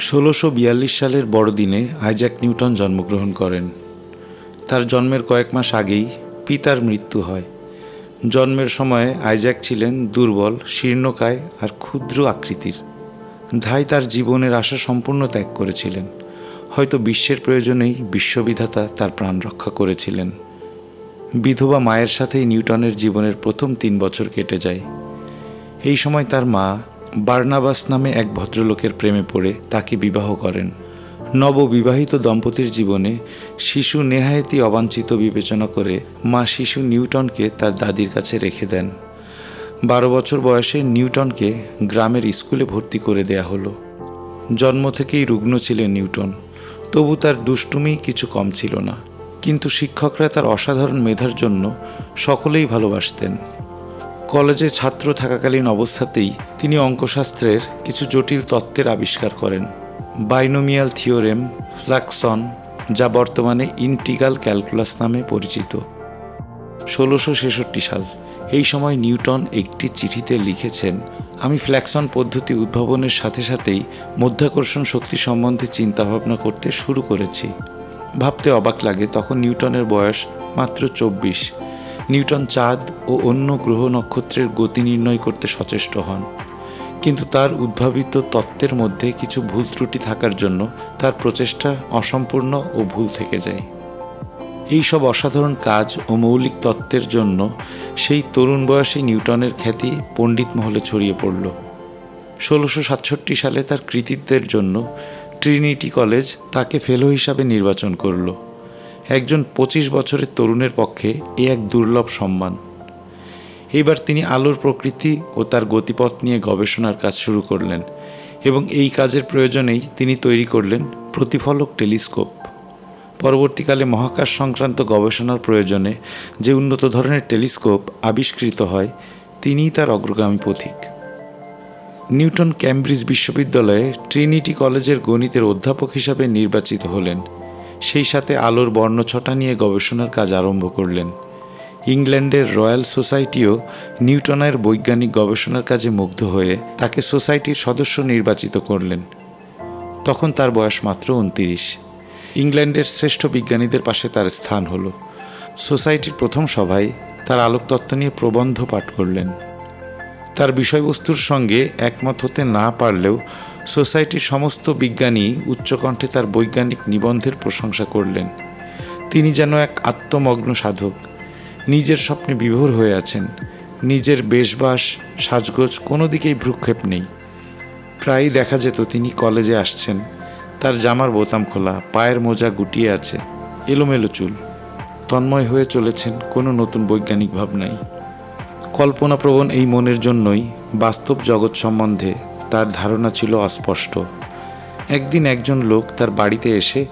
ষোলোশো বিয়াল্লিশ সালের বড়দিনে আইজ্যাক নিউটন জন্মগ্রহণ করেন। তার জন্মের কয়েক মাস আগেই পিতার মৃত্যু হয়। জন্মের সময়ে আইজ্যাক ছিলেন দুর্বল, শীর্ণকায় আর ক্ষুদ্র আকৃতির। ধাই তার জীবনের আশা সম্পূর্ণ ত্যাগ করেছিলেন। হয়তো বিশ্বের প্রয়োজনেই বিশ্ববিধাতা তার প্রাণ রক্ষা করেছিলেন। বিধবা মায়ের সাথেই নিউটনের জীবনের প্রথম তিন বছর কেটে যায়। এই সময় তার মা বার্নাবাস নামে এক ভদ্রলোকের প্রেমে পড়ে তাকে বিবাহ করেন। নববিবাহিত দম্পতির জীবনে শিশু নেহায়েতি অবাঞ্ছিত বিবেচনা করে মা শিশু নিউটনকে তার দাদির কাছে রেখে দেন। বারো বছর বয়সে নিউটনকে গ্রামের স্কুলে ভর্তি করে দেয়া হলো। জন্ম থেকেই রুগ্ন ছিলেন নিউটন। তবু তার দুষ্টুমি কিছু কম ছিল না। কিন্তু শিক্ষকরা তার অসাধারণ মেধার জন্য সকলেই ভালোবাসতেন। কলেজে ছাত্র থাকাকালীন অবস্থাতেই তিনি অঙ্কশাস্ত্রের কিছু জটিল তত্ত্বের আবিষ্কার করেন। বাইনোমিয়াল থিওরেম ফ্ল্যাক্সন যা বর্তমানে ইন্টিগ্রাল ক্যালকুলাস নামে পরিচিত। ষোলোশো ছেষট্টি সাল, এই সময় নিউটন একটি চিঠিতে লিখেছেন, আমি ফ্ল্যাক্সন পদ্ধতি উদ্ভাবনের সাথে সাথেই মধ্যাকর্ষণ শক্তি সম্বন্ধে চিন্তাভাবনা করতে শুরু করেছি। ভাবতে অবাক লাগে, তখন নিউটনের বয়স মাত্র চব্বিশ। নিউটন চাঁদ ও অন্য গ্রহ নক্ষত্রের গতি নির্ণয় করতে সচেষ্ট হন। কিন্তু তার উদ্ভাবিত তত্ত্বের মধ্যে কিছু ভুল ত্রুটি থাকার জন্য তার প্রচেষ্টা অসম্পূর্ণ ও ভুল থেকে যায়। এই সব অসাধারণ কাজ ও মৌলিক তত্ত্বের জন্য সেই তরুণ বয়সী নিউটনের খ্যাতি পণ্ডিত মহলে ছড়িয়ে পড়ল। ষোলোশো সাতষট্টি সালে তার কৃতিত্বের জন্য ট্রিনিটি কলেজ তাকে ফেলো হিসাবে নির্বাচন করল। একজন পঁচিশ বছরের তরুণের পক্ষে এ এক দুর্লভ সম্মান। এইবার তিনি আলোর প্রকৃতি ও তার গতিপথ নিয়ে গবেষণার কাজ শুরু করলেন এবং এই কাজের প্রয়োজনেই তিনি তৈরি করলেন প্রতিফলক টেলিস্কোপ। পরবর্তীকালে মহাকাশ সংক্রান্ত গবেষণার প্রয়োজনে যে উন্নত ধরনের টেলিস্কোপ আবিষ্কৃত হয়, তিনিই তার অগ্রগামী পথিক। নিউটন ক্যামব্রিজ বিশ্ববিদ্যালয়ে ট্রিনিটি কলেজের গণিতের অধ্যাপক হিসাবে নির্বাচিত হলেন। সেই সাথে আলোর বর্ণছটা নিয়ে গবেষণার কাজ আরম্ভ করলেন। ইংল্যান্ডের রয়্যাল সোসাইটিও নিউটনের বৈজ্ঞানিক গবেষণার কাজে মুগ্ধ হয়ে তাকে সোসাইটির সদস্য নির্বাচিত করলেন। তখন তার বয়স মাত্র উনতিরিশ ইংল্যান্ডের শ্রেষ্ঠ বিজ্ঞানীদের পাশে তার স্থান হলো। সোসাইটির প্রথম সভায় তার আলোকতত্ত্ব নিয়ে প্রবন্ধ পাঠ করলেন। তার বিষয়বস্তুর সঙ্গে একমত হতে না পারলেও সোসাইটির সমস্ত বিজ্ঞানী উচ্চকণ্ঠে তার বৈজ্ঞানিক নিবন্ধের প্রশংসা করলেন। তিনি যেন এক আত্মমগ্ন সাধক। নিজের স্বপ্নে বিভোর হয়ে আছেন। নিজের বেশবাস, সাজগোজ কোনো দিকেই ভ্রুক্ষেপ নেই। প্রায়ই দেখা যেত তিনি কলেজে আসছেন। তার জামার বোতাম খোলা, পায়ের মোজা গুটিয়ে আছে, এলোমেলো চুল। তন্ময় হয়ে চলেছেন কোনো নতুন বৈজ্ঞানিক ভাবনাই কল্পনাপ্রবণ এই মনের জন্যই বাস্তব জগৎ সম্বন্ধে তার ধারণা ছিল অস্পষ্ট। একদিন একজন লোক তার বাড়িতে এসে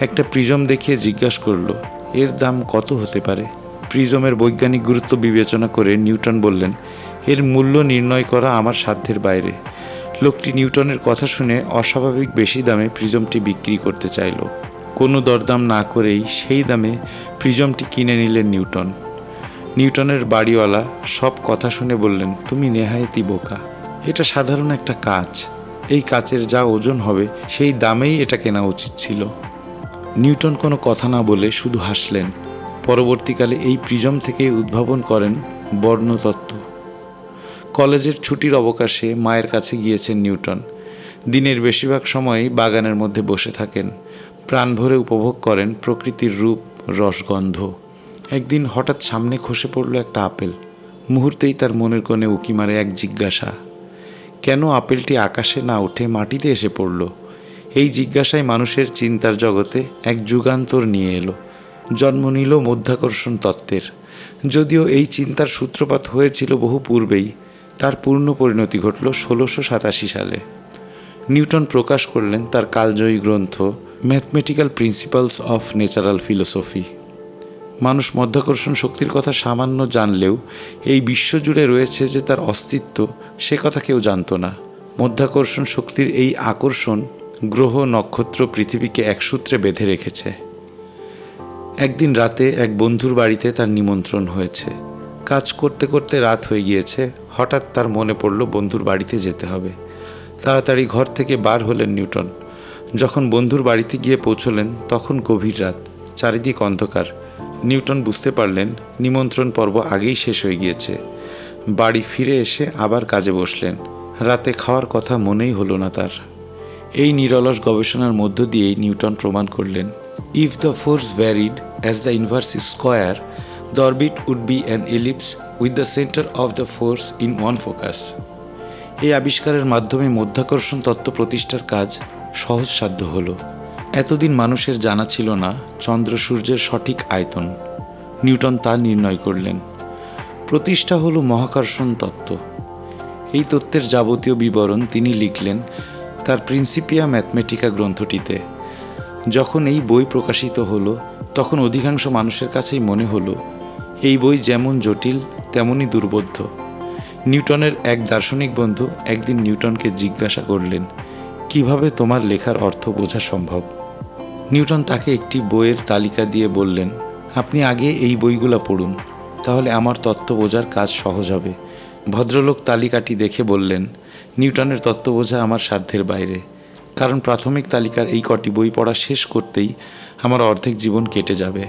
একটা প্রিজম দেখিয়ে জিজ্ঞাসা করল, এর দাম কত হতে পারে? প্রিজমের বৈজ্ঞানিক গুরুত্ব বিবেচনা করে নিউটন বললেন, এর মূল্য নির্ণয় করা আমার সাধ্যের বাইরে। লোকটি নিউটনের কথা শুনে অস্বাভাবিক বেশি দামে প্রিজমটি বিক্রি করতে চাইল। কোনো দরদাম না করেই সেই দামে প্রিজমটি কিনে নিলেন নিউটন। নিউটনের বাড়িওয়ালা সব কথা শুনে বললেন, তুমি নেহায়েতি বোকা। এটা সাধারণ একটা কাজ। এই কাচের যা ওজন হবে, সেই দামেই এটা কেনা উচিত ছিল। নিউটন কোনো কথা না বলে শুধু হাসলেন, পরবর্তীকালে এই প্রিজম থেকে উদ্ভাবন করেন বর্ণতত্ত্ব। কলেজের ছুটির অবকাশে মায়ের কাছে গিয়েছেন নিউটন। দিনের বেশিরভাগ সময়ই বাগানের মধ্যে বসে থাকেন। প্রাণ ভরে উপভোগ করেন প্রকৃতির রূপ, রসগন্ধ। একদিন হঠাৎ সামনে খসে পড়ল একটা আপেল। মুহূর্তেই তার মনের কোণে উকি মারে এক জিজ্ঞাসা। কেন আপেলটি আকাশে না উঠে মাটিতে এসে পড়ল? এই জিজ্ঞাসায় মানুষের চিন্তার জগতে এক যুগান্তর নিয়ে এলো। জন্ম নিল মধ্যাকর্ষণ তত্ত্বের। যদিও এই চিন্তার সূত্রপাত হয়েছিল বহু পূর্বেই, তার পূর্ণ পরিণতি ঘটল ষোলোশো সাতাশি সালে। নিউটন প্রকাশ করলেন তার কালজয়ী গ্রন্থ mathematical principles of natural philosophy. মানুষ মধ্যাকর্ষণ শক্তির কথা সামান্য জানলেও এই বিশ্বজুড়ে রয়েছে যে তার অস্তিত্ব সে কথা কেউ জানতো না। মধ্যাকর্ষণ শক্তির এই আকর্ষণ গ্রহ নক্ষত্র পৃথিবীকে এক সূত্রে বেঁধে রেখেছে। একদিন রাতে এক বন্ধুর বাড়িতে তার নিমন্ত্রণ হয়েছে। কাজ করতে করতে রাত হয়ে গিয়েছে, হঠাৎ তার মনে পড়ল বন্ধুর বাড়িতে যেতে হবে। তাড়াতাড়ি ঘর থেকে বার হলেন নিউটন। যখন বন্ধুর বাড়িতে গিয়ে পৌঁছলেন, তখন গভীর রাত। চারিদিক অন্ধকার। নিউটন বুঝতে পারলেন, নিমন্ত্রণ পর্ব আগেই শেষ হয়ে গিয়েছে। বাড়ি ফিরে এসে আবার কাজে বসলেন। রাতে খাওয়ার কথা মনেই হলো না তার। এই নিরলস গবেষণার মধ্য দিয়েই নিউটন প্রমাণ করলেন if the force varied as the inverse square orbit would be an ellipse with the centre of the force in one focus এই আবিষ্কারের মাধ্যমে মধ্যাকর্ষণ তত্ত্ব প্রতিষ্ঠার কাজ সহজসাধ্য হলো। এতদিন মানুষের জানা ছিল না চন্দ্র সূর্যের সঠিক আয়তন। নিউটন তা নির্ণয় করলেন। প্রতিষ্ঠা হল মহাকর্ষণ তত্ত্ব। এই তত্ত্বের যাবতীয় বিবরণ তিনি লিখলেন তার প্রিন্সিপিয়া ম্যাথমেটিকা গ্রন্থটিতে। যখন এই বই প্রকাশিত হলো, তখন অধিকাংশ মানুষের কাছেই মনে হলো, এই বই যেমন জটিল, তেমনই দুর্বোধ্য। নিউটনের এক দার্শনিক বন্ধু একদিন নিউটনকে জিজ্ঞাসা করলেন, কীভাবে তোমার লেখার অর্থ বোঝা সম্ভব? নিউটন তাকে একটি বইয়ের তালিকা দিয়ে বললেন, আপনি আগে এই বইগুলো পড়ুন, তাহলে আমার তত্ত্ব বোঝার কাজ সহজ হবে। ভদ্রলোক তালিকাটি দেখে বললেন, নিউটনের তত্ত্ব বোঝা আমার সাধ্যের বাইরে, কারণ প্রাথমিক তালিকার এই কটি বই পড়া শেষ করতেই আমার অর্ধেক জীবন কেটে যাবে।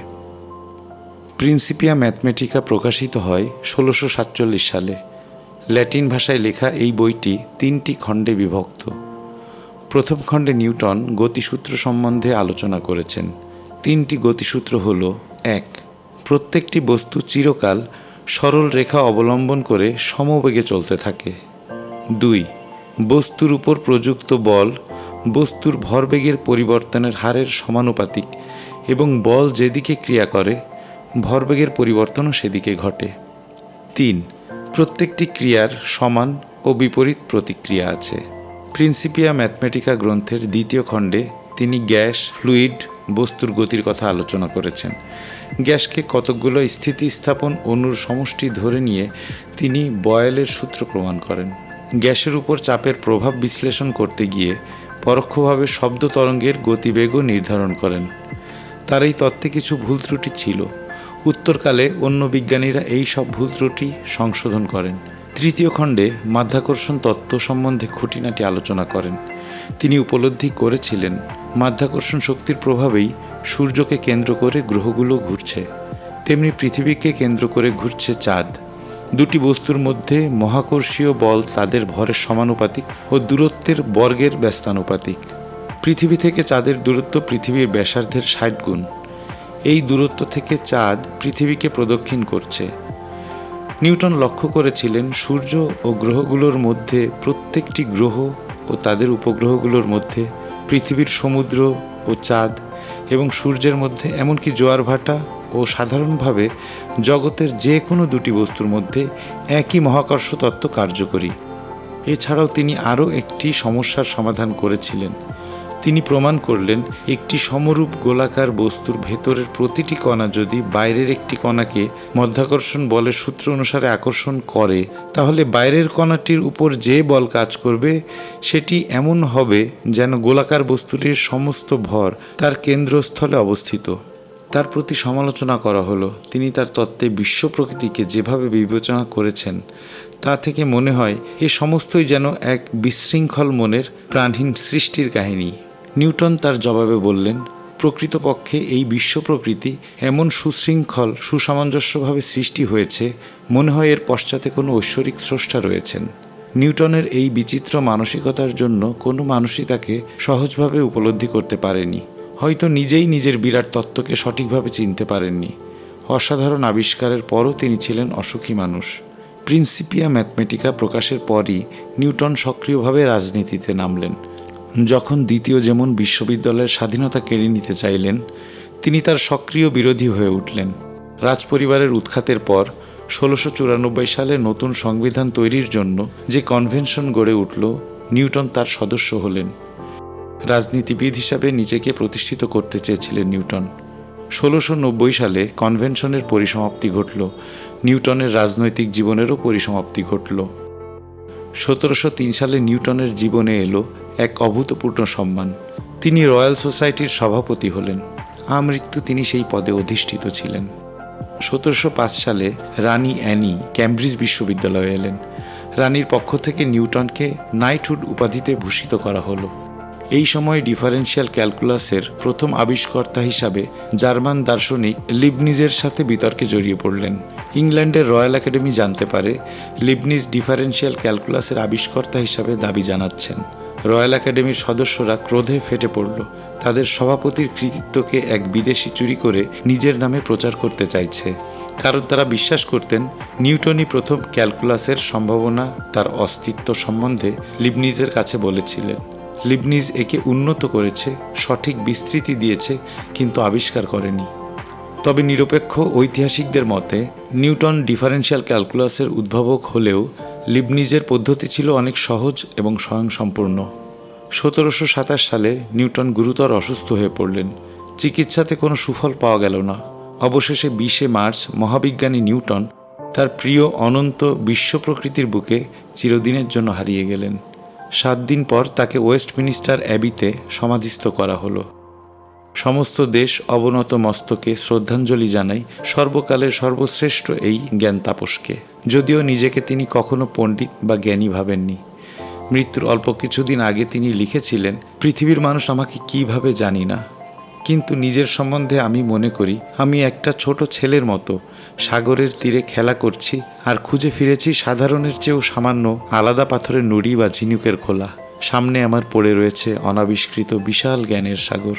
প্রিন্সিপিয়া ম্যাথমেটিকা প্রকাশিত হয় ষোলোশো সাতচল্লিশ সালে। ল্যাটিন ভাষায় লেখা এই বইটি তিনটি খণ্ডে বিভক্ত। প্রথম খণ্ডে নিউটন গতিসূত্র সম্বন্ধে আলোচনা করেছেন। তিনটি গতিসূত্র হল, এক, প্রত্যেকটি বস্তু চিরকাল সরল রেখা অবলম্বন করে সমবেগে চলতে থাকে। দুই, বস্তুর উপর প্রযুক্ত বল বস্তুর ভরবেগের পরিবর্তনের হারের সমানুপাতিক এবং বল যেদিকে ক্রিয়া করে, ভরবেগের পরিবর্তনও সেদিকে ঘটে। তিন, প্রত্যেকটি ক্রিয়ার সমান ও বিপরীত প্রতিক্রিয়া আছে। প্রিন্সিপিয়া ম্যাথমেটিকা গ্রন্থের দ্বিতীয় খণ্ডে তিনি গ্যাস, ফ্লুইড, বস্তুর গতির কথা আলোচনা করেছেন। গ্যাসকে কতকগুলো স্থিতিস্থাপন অণুর সমষ্টি ধরে নিয়ে তিনি বয়েলের সূত্র প্রমাণ করেন। গ্যাসের উপর চাপের প্রভাব বিশ্লেষণ করতে গিয়ে পরোক্ষভাবে শব্দ তরঙ্গের গতিবেগও নির্ধারণ করেন। তার এই তত্ত্বে কিছু ভুল ত্রুটি ছিল। উত্তরকালে অন্য বিজ্ঞানীরা এই সব ভুল ত্রুটি সংশোধন করেন। তৃতীয় খণ্ডে মাধ্যাকর্ষণ তত্ত্ব সম্বন্ধে খুঁটিনাটি আলোচনা করেন। তিনি উপলব্ধি করেছিলেন, মাধ্যাকর্ষণ শক্তির প্রভাবেই সূর্যকে কেন্দ্র করে গ্রহগুলো ঘুরছে। তেমনি পৃথিবীকে কেন্দ্র করে ঘুরছে চাঁদ। দুটি বস্তুর মধ্যে মহাকর্ষীয় বল তাদের ভরের সমানুপাতিক ও দূরত্বের বর্গের ব্যস্তানুপাতিক। পৃথিবী থেকে চাঁদের দূরত্ব পৃথিবীর ব্যাসার্ধের ষাট গুণ। এই দূরত্ব থেকে চাঁদ পৃথিবীকে প্রদক্ষিণ করছে। নিউটন লক্ষ্য করেছিলেন সূর্য ও গ্রহগুলোর মধ্যে প্রত্যেকটি গ্রহ ও তাদের উপগ্রহগুলোর মধ্যে পৃথিবীর সমুদ্র ও চাঁদ এবং সূর্যের মধ্যে এমনকি জোয়ার ভাটা ও সাধারণভাবে জগতের যে কোনো দুটি বস্তুর মধ্যে একই মহাকর্ষ তত্ত্ব কার্যকরী। এছাড়াও তিনি আরও একটি সমস্যার সমাধান করেছিলেন। তিনি প্রমাণ করলেন, একটি সমরূপ গোলাকার বস্তুর ভেতরের প্রতিটি কণা যদি বাইরের একটি কণাকে মধ্যাকর্ষণ বলের সূত্র অনুসারে আকর্ষণ করে, তাহলে বাইরের কণাটির উপর যে বল কাজ করবে, সেটি এমন হবে যেন গোলাকার বস্তুটির সমস্ত ভর তার কেন্দ্রস্থলে অবস্থিত। তার প্রতি সমালোচনা করা হলো। তিনি তার তত্ত্বে বিশ্ব প্রকৃতিকে যেভাবে বিবেচনা করেছেন, তা থেকে মনে হয় এ সমস্তই যেন এক বিশৃঙ্খল মনের প্রাণহীন সৃষ্টির কাহিনী। নিউটন তার জবাবে বললেন, প্রকৃতপক্ষে এই বিশ্ব প্রকৃতি এমন সুশৃঙ্খল, সুসামঞ্জস্যভাবে সৃষ্টি হয়েছে, মনে হয় এর পশ্চাতে কোনো ঐশ্বরিক স্রষ্টা রয়েছেন। নিউটনের এই বিচিত্র মানসিকতার জন্য কোনো মানুষই তাকে সহজভাবে উপলব্ধি করতে পারেনি। হয়তো নিজেই নিজের বিরাট তত্ত্বকে সঠিকভাবে চিনতে পারেননি। অসাধারণ আবিষ্কারের পরও তিনি ছিলেন অসুখী মানুষ। প্রিন্সিপিয়া ম্যাথমেটিকা প্রকাশের পরই নিউটন সক্রিয়ভাবে রাজনীতিতে নামলেন। যখন দ্বিতীয় যেমন বিশ্ববিদ্যালয়ের স্বাধীনতা কেড়ে নিতে চাইলেন, তিনি তার সক্রিয় বিরোধী হয়ে উঠলেন। রাজপরিবারের উৎখাতের পর ষোলোশো চুরানব্বই সালে নতুন সংবিধান তৈরির জন্য যে কনভেনশন গড়ে উঠল, নিউটন তার সদস্য হলেন। রাজনীতিবিদ হিসাবে নিজেকে প্রতিষ্ঠিত করতে চেয়েছিলেন নিউটন। ষোলোশো নব্বই সালে কনভেনশনের পরিসমাপ্তি ঘটল, নিউটনের রাজনৈতিক জীবনেরও পরিসমাপ্তি ঘটল। সতেরোশো তিন সালে নিউটনের জীবনে এলো এক অভূতপূর্ণ সম্মান। তিনি রয়্যাল সোসাইটির সভাপতি হলেন। আমৃত্যু তিনি সেই পদে অধিষ্ঠিত ছিলেন। সতেরোশো পাঁচ সালে রানী অ্যানি ক্যামব্রিজ বিশ্ববিদ্যালয়ে এলেন। রানীর পক্ষ থেকে নিউটনকে নাইটহুড উপাধিতে ভূষিত করা হলো। এই সময় ডিফারেন্সিয়াল ক্যালকুলাসের প্রথম আবিষ্কর্তা হিসাবে জার্মান দার্শনিক লিবনিজের সাথে বিতর্কে জড়িয়ে পড়লেন। ইংল্যান্ডের রয়্যাল একাডেমি জানতে পারে, লিবনিজ ডিফারেন্সিয়াল ক্যালকুলাসের আবিষ্কর্তা হিসাবে দাবি জানাচ্ছেন। রয়্যাল একাডেমির সদস্যরা ক্রোধে ফেটে পড়ল। তাদের সভাপতির কৃতিত্বকে এক বিদেশি চুরি করে নিজের নামে প্রচার করতে চাইছে। কারণ তারা বিশ্বাস করতেন, নিউটনই প্রথম ক্যালকুলাসের সম্ভাবনা তার অস্তিত্ব সম্বন্ধে লিবনিজের কাছে বলেছিলেন। লিবনিজ একে উন্নত করেছে, সঠিক বিস্তৃতি দিয়েছে, কিন্তু আবিষ্কার করেনি। তবে নিরপেক্ষ ঐতিহাসিকদের মতে, নিউটন ডিফারেন্সিয়াল ক্যালকুলাসের উদ্ভাবক হলেও লিবনিজের পদ্ধতি ছিল অনেক সহজ এবং স্বয়ংসম্পূর্ণ। সতেরোশো সাতাশ সালে নিউটন গুরুতর অসুস্থ হয়ে পড়লেন। চিকিৎসাতে কোনো সুফল পাওয়া গেল না। অবশেষে বিশে মার্চ মহাবিজ্ঞানী নিউটন তার প্রিয় অনন্ত বিশ্ব প্রকৃতির বুকে চিরদিনের জন্য হারিয়ে গেলেন। সাত দিন পর তাকে ওয়েস্টমিনিস্টার অ্যাবিতে সমাধিস্থ করা হলো। সমস্ত দেশ অবনত মস্তকে শ্রদ্ধাঞ্জলি জানায় সর্বকালের সর্বশ্রেষ্ঠ এই জ্ঞান তাপসকে। যদিও নিজেকে তিনি কখনো পণ্ডিত বা জ্ঞানী ভাবেননি। মৃত্যুর অল্প কিছুদিন আগে তিনি লিখেছিলেন, পৃথিবীর মানুষ আমাকে কীভাবে জানি না? কিন্তু নিজের সম্বন্ধে আমি মনে করি, আমি একটা ছোট ছেলের মতো, সাগরের তীরে খেলা করছি আর খুঁজে ফিরেছি সাধারণের চেয়েও সামান্য আলাদা পাথরের নুড়ি বা ঝিনুকের খোলা। সামনে আমার পড়ে রয়েছে অনাবিষ্কৃত বিশাল জ্ঞানের সাগর।